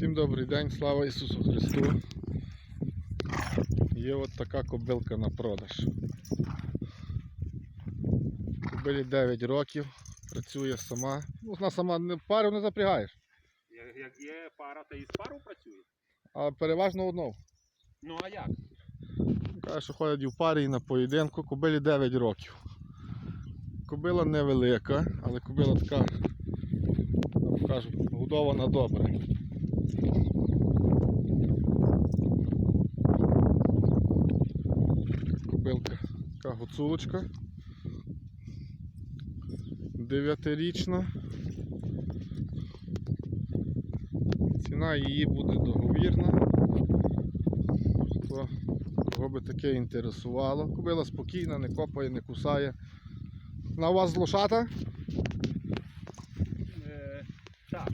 Всім добрий день, слава Ісусу Христу. Є от така кобилка на продаж. Кобилі 9 років, працює сама. Ну, вона сама не пару не запрягаєш, Як, є пара, то і з пару працює. а переважно одну. Ну а як? Каже, що ходять і в парі і на поєдинку. Кобилі 9 років. Кобила невелика, але кобила така, я вам кажу, годована добре. Кобилка така гуцулочка. Дев'ятирічна. Ціна її буде договірна. Хто Кого би таке інтересувало. Кобила спокійна, не копає, не кусає. На вас лошата? Е, так.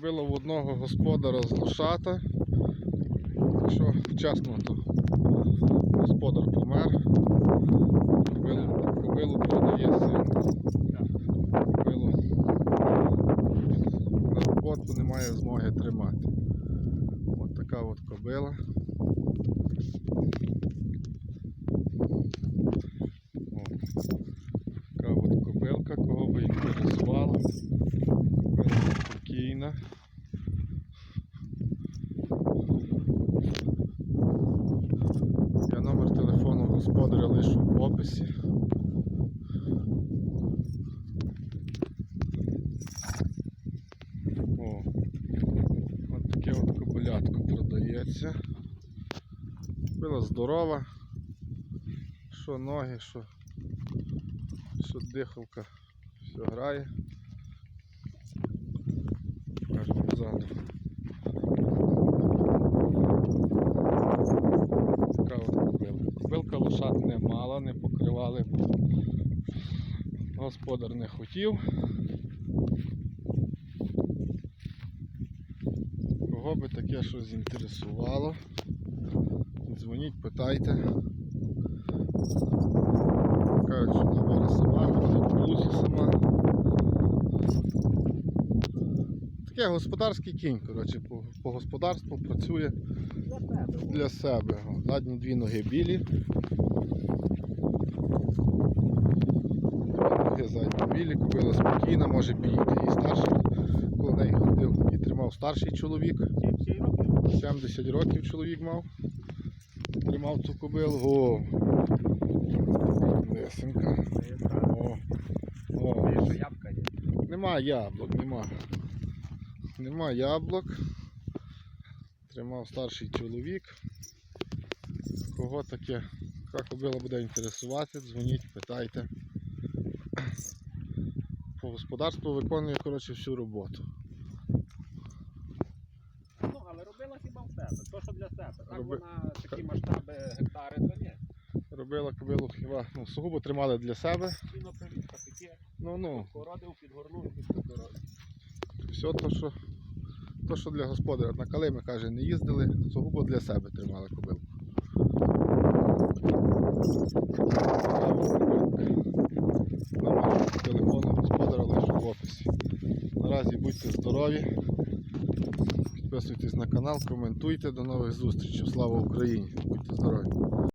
Кобила в одного господара з лошата. Якщо чесно, то господар помер. Кобилу, продає син. Кобилу на роботу немає змоги тримати. От така от кобила. От. Така от кого би інтересувала. Спокійна. Я номер телефону господаря лишу в описі. О, от таке от кобилятко продається. Була здорова. Що ноги, що, що дихалка, все грає. Кажемо ззаду. Така от кобила. Кобилка лошад не мала, не покривали, господар не хотів. Кого би таке щось зінтересувало, дзвоніть, питайте. Кажуть, що говори сама, ходить в лузі сама. Таке господарський кінь, коротше, по, по господарству працює Для себе. для себе. Задні дві ноги білі. Дві ноги задні білі, кобила спокійна, може підійти і старший. Коли неї ходив і тримав старший чоловік. Ці всі роки. 70 років чоловік мав. Тримав цю кобилу. О! Лисенька. О! О! Що. Нема яблук, нема. Нема яблук. Тримав старший чоловік. Кого таке, яка кобила буде інтересувати, дзвоніть, питайте. По господарству виконує коротше, всю роботу. Ну, але робила хіба в себе. То, що для себе. Так Роби- вона такі масштаби гектари, то ні. Робила кобилу хіба ну, сугубо тримали для себе. Кінопривідка таке. Ну ну, Породив, підгорнув, підгорнув. Все то, що, то, що для господаря. На калими, каже, не їздили, сугубо для себе тримали кобилку. Номер телефону господаря лише в описі. Наразі будьте здорові. Підписуйтесь на канал, коментуйте. До нових зустрічей. Слава Україні! Будьте здорові!